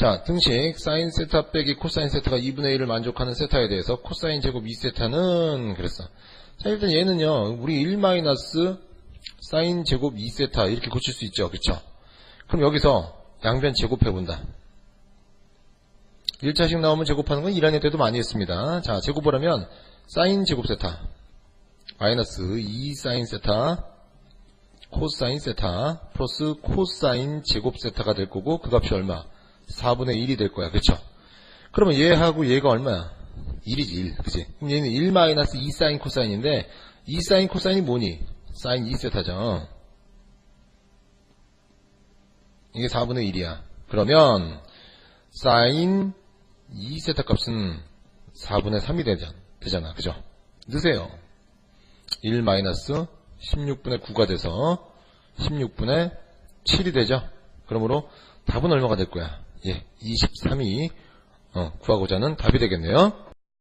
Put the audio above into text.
자, 등식 사인 세타 빼기 코사인 세타가 2분의 1을 만족하는 세타에 대해서 코사인 제곱 2세타는 그랬어. 자, 일단 얘는요. 우리 1 마이너스 사인 제곱 2세타 이렇게 고칠 수 있죠. 그쵸? 그럼 여기서 양변 제곱해 본다. 1차식 나오면 제곱하는 건 1학년 때도 많이 했습니다. 자, 제곱을 하면 사인 제곱 세타 마이너스 2 사인 세타 코사인 세타 플러스 코사인 제곱 세타가 될 거고 그 값이 얼마? 4분의 1이 될 거야. 그쵸? 그러면 얘하고 얘가 얼마야? 1이지 1. 그치? 그럼 얘는 1 마이너스 2 사인 코사인인데 2 사인 코사인이 뭐니? 사인 2세타죠. 이게 4분의 1이야. 그러면 사인 2세타 값은 4분의 3이 되잖아. 되잖아. 그죠? 넣으세요. 1 마이너스 16분의 9가 돼서 16분의 7이 되죠. 그러므로 답은 얼마가 될 거야? 예, 23이 어, 구하고자 하는 답이 되겠네요.